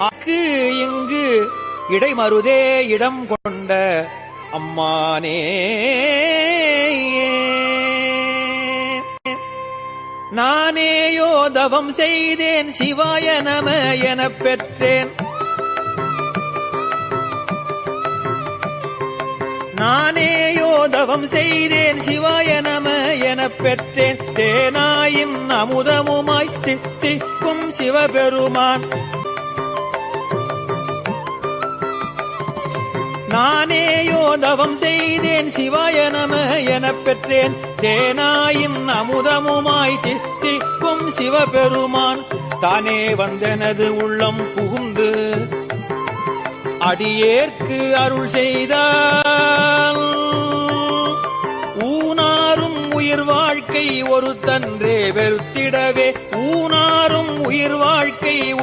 அக்கு இங்கு இடைமருதே இடம் கொண்ட அம்மானே. நானேயோ தவம் செய்தேன் சிவாய நம எனப் பெற்றேன். நானேயோ தவம் செய்தேன் சிவாய நம எனப் பெற்றேன். தேனாயின் அமுதமுமாய் தித்திக்கும் சிவபெருமான். நானே யோதவம் செய்தேன் சிவாய நம எனப் பெற்றேன். தேனாயின் அமுதமுமாய் தித்திக்கும் சிவபெருமான். தானே வந்தனது உள்ளம் புகுந்து அடியேற்கு அருள் செய்தால் ஊனாரும் உயிர் வாழ்க்கை ஒரு தன்றே வெறுத்திடவே. ஊனாரும் உயிர் வாழ்க்கை